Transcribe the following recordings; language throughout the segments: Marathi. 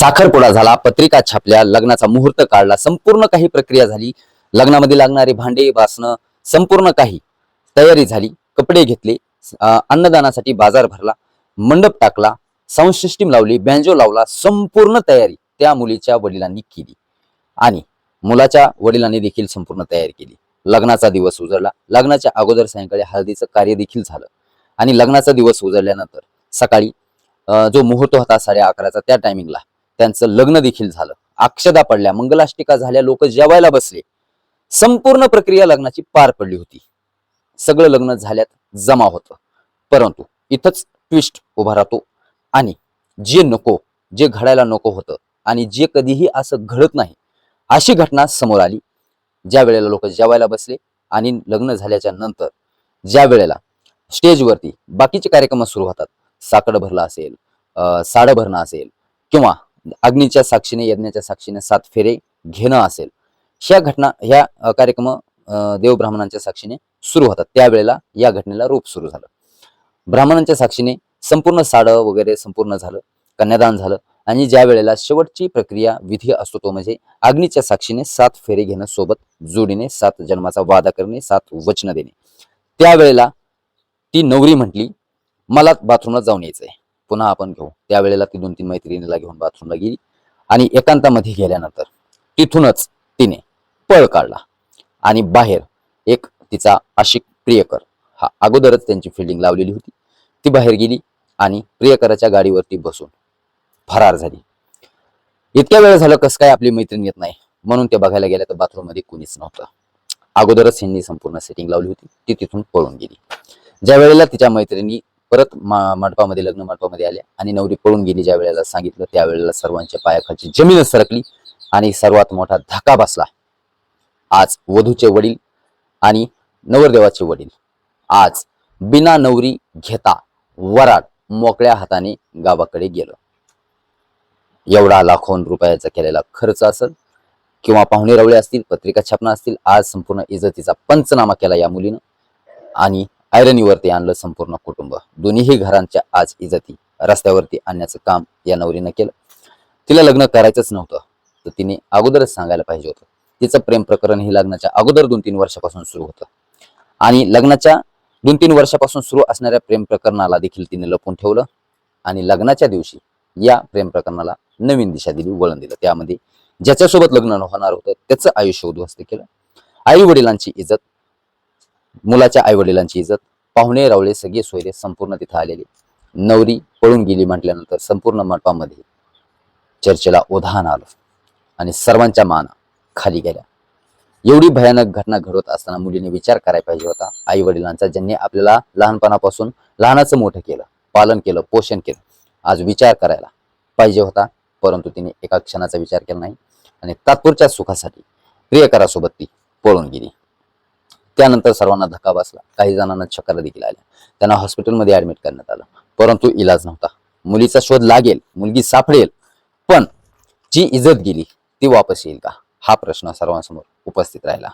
साखरपुडा झाला पत्रिका छापल्या लग्नाचा मुहूर्त काढला संपूर्ण काही प्रक्रिया झाली. लग्नामध्ये लागणारे भांडे वासणं संपूर्ण काही तयारी झाली. कपडे घेतले अन्नदानासाठी बाजार भरला मंडप टाकला साऊंड सिस्टीम लावली बँजो लावला संपूर्ण तयारी त्या मुलीच्या वडिलांनी केली. आणि मुलाच्या वडिलांनी देखील संपूर्ण तयारी केली. लग्नाचा दिवस उजळला. लग्नाच्या अगोदर सायंकाळी हळदीचं कार्य देखील झालं. आणि लग्नाचा दिवस उजळल्यानंतर सकाळी जो मुहूर्त होता साडे अकराचा त्या टायमिंगला त्यांचं लग्न देखील झालं. अक्षदा पडल्या मंगलाष्टिका झाल्या लोक जेवायला बसले. संपूर्ण प्रक्रिया लग्नाची पार पडली होती. सगळं लग्न झाल्यात जमा होतं. परंतु इथंच ट्विस्ट उभा राहतो. आणि जे नको जे घडायला नको होतं आणि जे कधीही असं घडत नाही अशी घटना समोर आली. ज्या वेळेला लोक जेवायला बसले आणि लग्न झाल्याच्यानंतर ज्या वेळेला स्टेजवरती बाकीचे कार्यक्रम सुरू होतात. साकड भरला असेल साडं भरणं असेल किंवा अग्नीच्या साक्षीने यज्ञाच्या साक्षीने सात फेरे घेणं असेल. ह्या घटना ह्या कार्यक्रम अं, देव ब्राह्मणांच्या साक्षीने सुरू होतात. त्यावेळेला या घटनेला रूप सुरू झालं. ब्राह्मणांच्या साक्षीने संपूर्ण साडं वगैरे संपूर्ण झालं कन्यादान झालं आणि ज्या वेळेला शेवटची प्रक्रिया विधी असतो तो म्हणजे अग्नीच्या साक्षीने सात फेरे घेणं सोबत जोडीने सात जन्माचा वादा करणे सात वचन देणे. त्यावेळेला ती नवरी म्हटली मला बाथरूमला जाऊन यायचंय. पुन्हा आपण घेऊ. त्यावेळेला ती दोन तीन मैत्रिणीला घेऊन बाथरूमला गेली आणि एकांतामध्ये गेल्यानंतर तिथूनच तिने पळ काढला आणि बाहेर एक तिचा आशिक प्रियकर हा अगोदरच त्यांची फिल्डिंग लावलेली होती. ती बाहेर गेली आणि प्रियकराच्या गाडीवरती बसून फरार झाली. इतक्या वेळ झालं कसं काय आपली मैत्रीण येत नाही? म्हणून ते बघायला गेल्या तर बाथरूममध्ये कुणीच नव्हतं. अगोदरच ह्यांनी संपूर्ण सेटिंग लावली होती. ती तिथून पळून गेली. ज्या वेळेला तिच्या मैत्रिणी परत मंडपामध्ये लग्न मंडपामध्ये आल्या आणि नवरी पळून गेली ज्या वेळेला सांगितलं त्यावेळेला सर्वांच्या पायाखालची जमीन सरकली आणि सर्वात मोठा धक्का बसला. आज वधूचे वडील आणि नवरदेवाचे वडील. आज बिना नवरी घेता वराड मोकळ्या हाताने गावाकडे गेलं. एवढा लाखोन रुपयाचा केलेला खर्च असेल किंवा पाहुणे रवळे असतील पत्रिका छापणं असतील आज संपूर्ण इज्जतीचा पंचनामा केला या मुलीनं. आणि ऐरणीवरती आणलं संपूर्ण कुटुंब. दोन्हीही घरांच्या आज इज्जती रस्त्यावरती आणण्याचं काम या नवरीनं केलं. तिला लग्न करायचंच नव्हतं तर तिने अगोदरच सांगायला पाहिजे होतं. तिचं प्रेम प्रकरण हे लग्नाच्या अगोदर दोन तीन वर्षापासून सुरू होतं. आणि लग्नाच्या दोन तीन वर्षापासून सुरू असणाऱ्या प्रेम प्रकरणाला देखील तिने लपून ठेवलं आणि लग्नाच्या दिवशी या प्रेम प्रकरणाला नवीन दिशा दिली वळण दिलं. त्यामध्ये ज्याच्यासोबत लग्न होणार होतं त्याचं आयुष्य उद्ध्वस्त केलं. आई वडिलांची इज्जत मुलाच्या आई वडिलांची इज्जत पाहुणे रावळे सगळे सोयरे संपूर्ण तिथं आलेले. नवरी पळून गेली म्हटल्यानंतर संपूर्ण मंडपामध्ये चर्चेला ओधान आलं आणि सर्वांच्या माना खाली गेल्या. एवढी भयानक घटना घडवत असताना मुलीने विचार करायला पाहिजे होता. आई वडिलांचा ज्यांनी आपल्याला लहानपणापासून लहानाचं मोठं केलं पालन केलं पोषण केलं आज विचार करायला पाहिजे होता. परंतु तिने एका क्षणाचा विचार केला नाही आणि तात्पुरच्या सुखासाठी प्रियकरासोबत ती पळून गेली. त्यानंतर सर्वांना धक्का बसला. काही जणांना चक्कर देखील आल्या. त्यांना हॉस्पिटलमध्ये ऍडमिट करण्यात आलं. परंतु इलाज नव्हता. मुलीचा शोध लागेल. मुलगी सापडेल. पण जी इज्जत गेली ती वापस येईल का? हा प्रश्न सर्वांसमोर उपस्थित राहिला.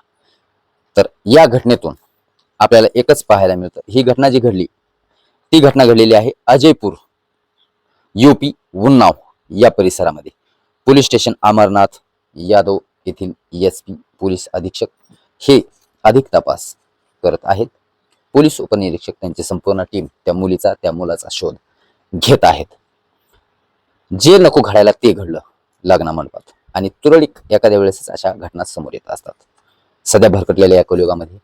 तर या घटनेतून आपल्याला एकच पाहायला मिळतं. ही घटना जी घडली ती घटना घडलेली आहे अजयपूर युपी उन्नाव या परिसरामध्ये. पोलीस स्टेशन अमरनाथ यादव येथील एस पी पोलीस अधीक्षक. हे अधिक तपास करत आहेत. पोलीस उपनिरीक्षक त्यांची संपूर्ण टीम त्या मुलीचा त्या मुलाचा शोध घेत आहेत. जे नको घडायला ते घडलं लग्ना मंडपात. आणि तुरळीक एखाद्या वेळेसच अशा घटना समोर येत असतात. सध्या भरकटलेल्या या कलियुगामध्ये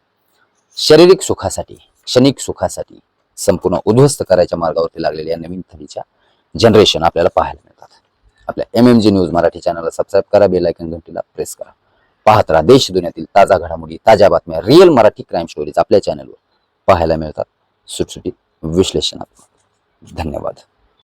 शारीरिक सुखासाठी क्षणिक सुखासाठी संपूर्ण उद्ध्वस्त करायच्या मार्गावरती लागलेल्या नवीन थरीच्या जनरेशन आपल्याला पाहायला मिळतात. आपल्या M M G news Marathi चॅनलला सबस्क्राईब करा बेल आयकन घंटीला प्रेस करा. पाहत राहा. देश दुनियातील ताजा घडामोडी ताज्या बातम्या रिअल मराठी क्राईम स्टोरीज आपल्या चॅनलवर पाहायला मिळतात. सुटसुटीत विश्लेषणात्मक. धन्यवाद.